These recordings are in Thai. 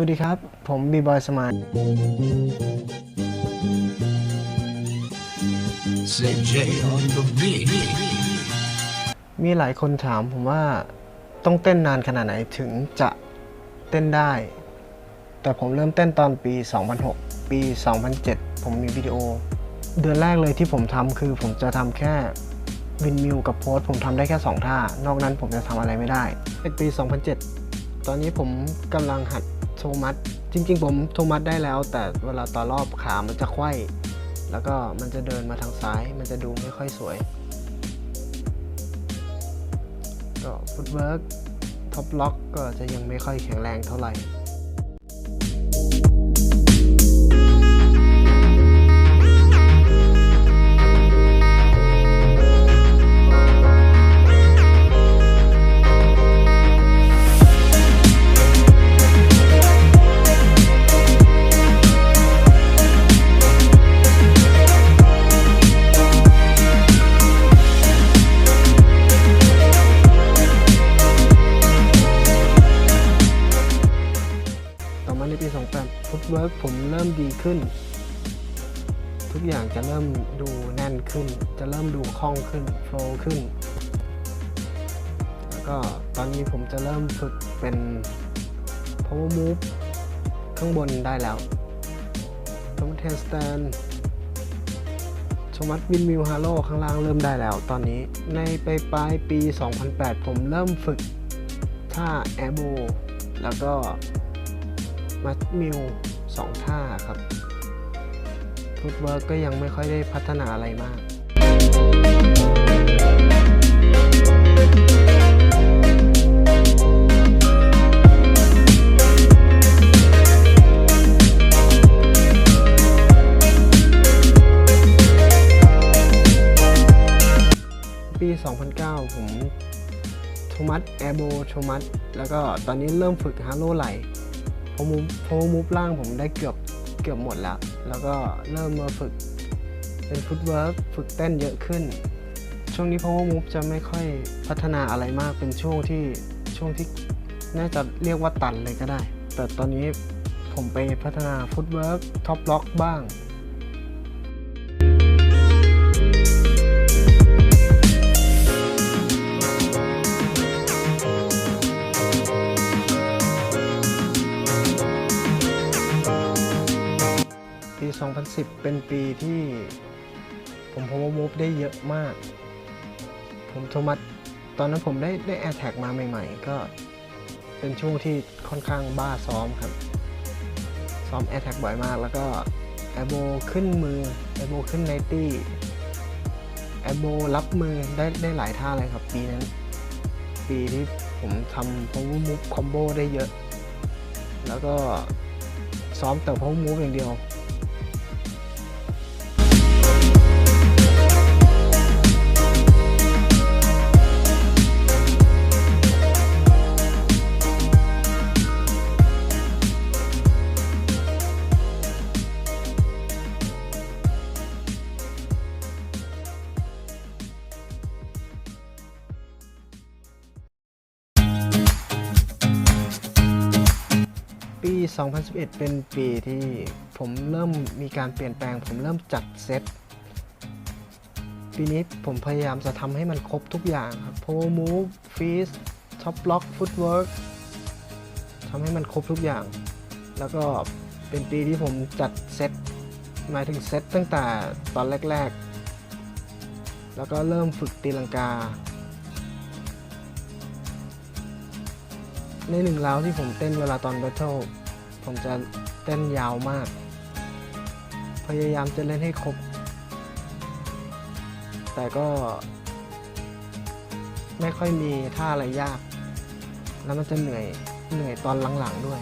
วัสดีครับ ผมบีบอยสมาน Say J on the beat. มีหลายคนถามผมว่าต้องเต้นนานขนาดไหนถึงจะเต้นได้ แต่ผมเริ่มเต้นตอนปี 2006 ปี 2007 ผมมีวิดีโอ เดือนแรกเลยที่ผมทำคือผมจะทำแค่วินมิวกับโพสผมทำได้แค่ 2 ท่า นอกนั้นผมจะทำอะไรไม่ได้เป็นปี 2007 ตอนนี้ผมกำลังหัด โทมัสจริง ๆ ผมโทมัสได้แล้ว แต่เวลาต่อรอบขามันจะไขว้แล้วก็มันจะเดินมาทางซ้าย มันจะดูไม่ค่อยสวย ก็ฟุตเวิร์กท็อปล็อกก็จะยังไม่ค่อยแข็งแรงเท่าไหร่ ขึ้น ทุกอย่างจะเริ่มดูแน่นขึ้น จะเริ่มดูคล่องขึ้นโฟล์ขึ้น แล้วก็ตอนนี้ผมจะเริ่มฝึกเป็น power move ข้างบนได้แล้วโทมัสเทนสแตนโทมัสวินมิวฮาโลข้างล่างเริ่มได้แล้ว ตอนนี้ในไปปลายปี 2008 ผมเริ่มฝึกท่าแอโบแล้วก็มัดมิว สองท่าครับฟุตเวิร์กก็ยังไม่ค่อยได้พัฒนาอะไรมากปี 2009 ผมโทมัสแอร์โบโทมัสแล้วก็ตอนนี้เริ่มฝึกฮาร์โลไหล พอมูฟพอมูฟล่างผมได้เกือบเกือบหมดแล้ว แล้วก็เริ่มมาฝึกเป็นฟุตเวิร์กฝึกเต้นเยอะขึ้น ช่วงนี้เพราะว่ามูฟจะไม่ค่อยพัฒนาอะไรมากเป็นช่วงที่ช่วงที่น่าจะเรียกว่าตันเลยก็ได้ แต่ตอนนี้ผมไปพัฒนาฟุตเวิร์กท็อปล็อกบ้าง 2010เป็นปีที่ ผมพบว่ามูฟได้เยอะมาก ผมโทมัสตอนนั้นผมได้ได้แอร์แท็กมาใหม่ ๆ ก็เป็นช่วงที่ค่อนข้างบ้าซ้อมครับ ซ้อมแอร์แท็กบ่อยมาก แล้วก็แอร์โบขึ้นมือแอร์โบขึ้นไนตี้แอร์โบรับมือได้ได้หลายท่าเลยครับ ปีนั้น ปีที่ผมทำ power move combo ได้เยอะ แล้วก็ซ้อมแต่ power move อย่างเดียว 2011 เป็นปีที่ผมเริ่มมีการเปลี่ยนแปลง ผมเริ่มจัดเซตปีนี้ผมพยายามจะทำให้มันครบทุกอย่างครับ power move freeze top block footwork ทำให้มันครบทุกอย่าง แล้วก็เป็นปีที่ผมจัดเซตหมายถึงเซตตั้งแต่ตอนแรก ๆ แล้วก็เริ่มฝึกตีลังกา ในหนึ่งราวที่ผมเต้นเวลาตอน Battle ผมจะเต้นยาวมาก พยายามจะเล่นให้ครบ แต่ก็ ไม่ค่อยมีท่าอะไรยาก แล้วมันจะเหนื่อยเหนื่อยตอนหลังๆด้วย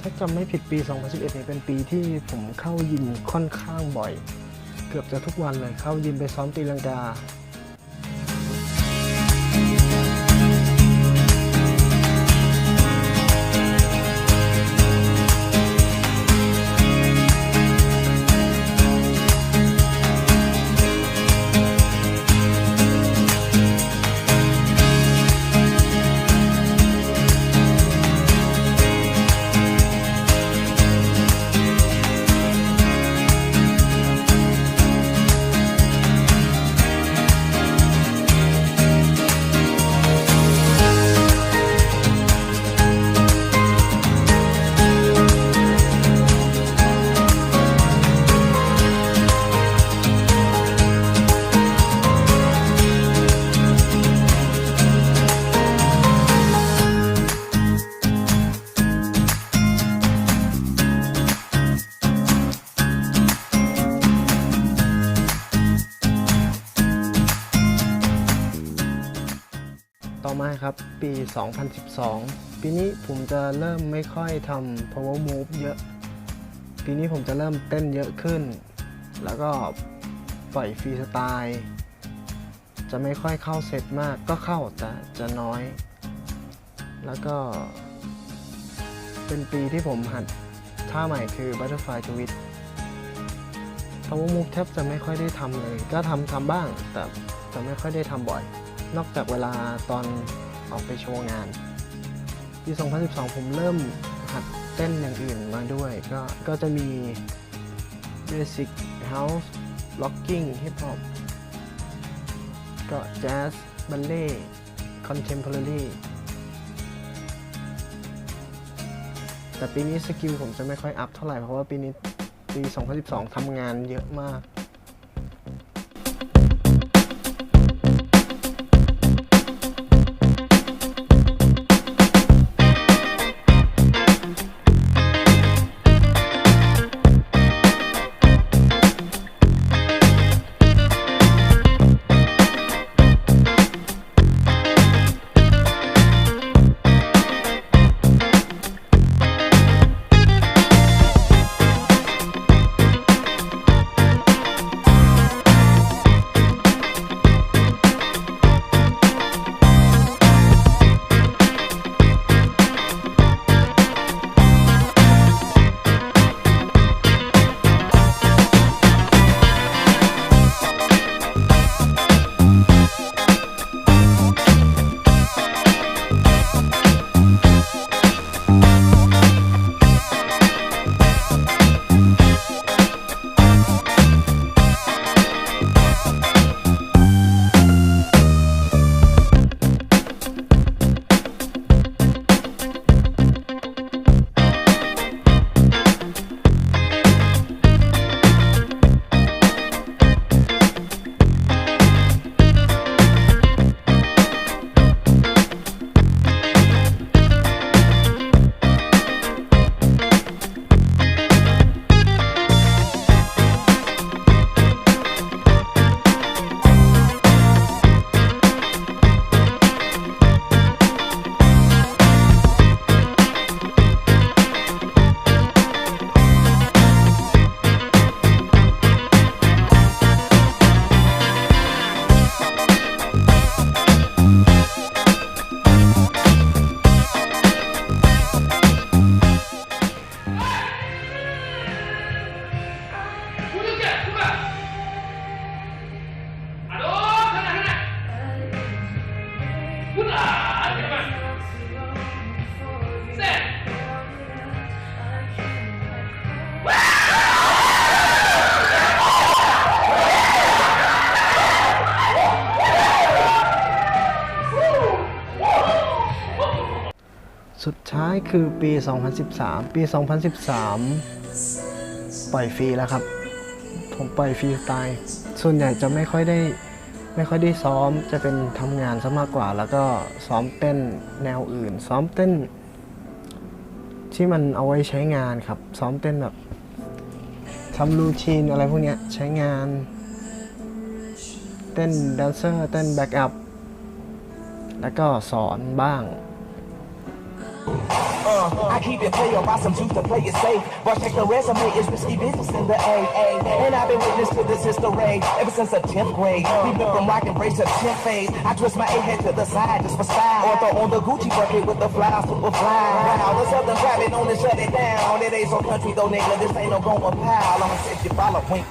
ถ้าจำไม่ผิดปี 2011นี่เป็นปีที่ผมเข้ายิมค่อนข้างบ่อย เกือบจะทุกวันเลยเข้ายิมไปซ้อมตีลังกา่อมาครับปี 2012 ปีนี้ผมจะเริ่มไม่ค่อยทำ power move เยอะ ปีนี้ผมจะเริ่มเต้นเยอะขึ้น แล้วก็ปล่อยฟรีสไตล์จะไม่ค่อยเข้าเซตมากก็เข้าแต่จะน้อย แล้วก็ เป็นปีที่ผมหัดท่าใหม่คือ butterfly twist power move แทบจะไม่ค่อยได้ทำเลย ก็ทำทำบ้างแต่จะไม่ค่อยได้ทำบ่อย นอกจากเวลาตอนออกไปโชว์งานปี2012 ผมเริ่มหัดเต้นอย่างอื่นมาด้วย ก็ก็จะมี Basic House Locking Hip Hop ก็ Jazz Ballet Contemporary แต่ปีนี้สกิลผมจะไม่ค่อยอัพเท่าไหร่ เพราะว่าปีนี้ปี 2012 ทำงานเยอะมาก สุดท้ายคือปี 2013 ปี 2013 ปล่อยฟรีแล้วครับ ผมปล่อยฟรีสไตล์ส่วนใหญ่จะไม่ค่อยได้ไม่ค่อยได้ซ้อมจะเป็นทำงานซะมากกว่า แล้วก็ซ้อมเต้นแนวอื่น ซ้อมเต้น ที่มันเอาไว้ใช้งานครับ ซ้อมเต้นแบบทำรูทีนอะไรพวกนี้ใช้งาน เต้นแดนเซอร์ เต้นแบ็กอัพแล้วก็สอนบ้าง Uh, I keep it play up, buy some juice to play it safe. But check the resume, it's risky business in the AA. And I've been witness to this history ever since the 10th grade. We went from rock and brace to 10th phase. I twist my A head to the side just for style. Or throw on the Gucci bucket with the fly, super fly. Wow, the Southern grabbing on and shut it down. It ain't so country though, nigga. This ain't no going pal. I'ma set you follow wink.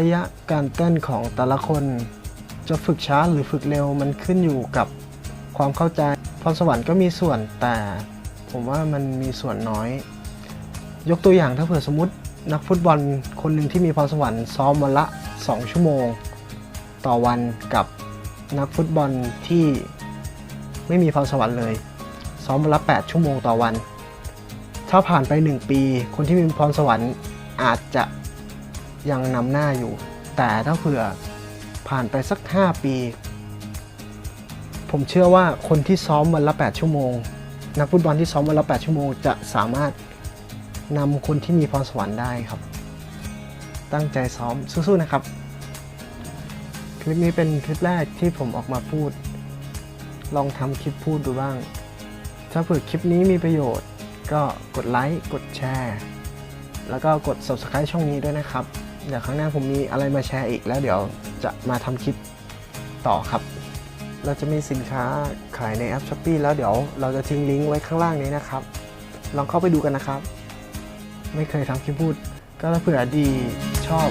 ระยะการเต้นของแต่ละคน จะฝึกช้าหรือฝึกเร็วมันขึ้นอยู่กับความเข้าใจพรสวรรค์ก็มีส่วนแต่ผมว่ามันมีส่วนน้อย ยกตัวอย่างถ้าเผื่อสมมตินักฟุตบอลคนหนึ่งที่มีพรสวรรค์ซ้อมวันละ 2 ชั่วโมง ต่อวันกับนักฟุตบอลที่ไม่มีพรสวรรค์เลย ซ้อมวันละ 8 ชั่วโมงต่อวัน ถ้าผ่านไป 1 ปี คนที่มีพรสวรรค์อาจจะ ยังนำหน้าอยู่ แต่ถ้าเผื่อผ่านไปสัก 5 ปี ผมเชื่อว่าคนที่ซ้อมวันละ 8 ชั่วโมง นักฟุตบอลที่ซ้อมวันละ 8 ชั่วโมง จะสามารถนำคนที่มีพรสวรรค์ได้ครับ ตั้งใจซ้อมสู้ๆนะครับ คลิปนี้เป็นคลิปแรกที่ผมออกมาพูด ลองทำคลิปพูดดูบ้าง ถ้าเผื่อคลิปนี้มีประโยชน์ ก็กดไลค์กดแชร์แล้วก็กด subscribe ช่องนี้ด้วยนะครับ เดี๋ยวครั้งหน้าผมมีอะไรมาแชร์อีกแล้วเดี๋ยวจะมาทำคลิปต่อครับ เราจะมีสินค้าขายในแอป s h อป e e แล้วเดี๋ยวเราจะทิ้งลิงก์ไว้ข้างล่างนี้นะครับ ลองเข้าไปดูกันนะครับ ไม่เคยทำคลิปพูด ก็ถ้าเผื่อดีชอบ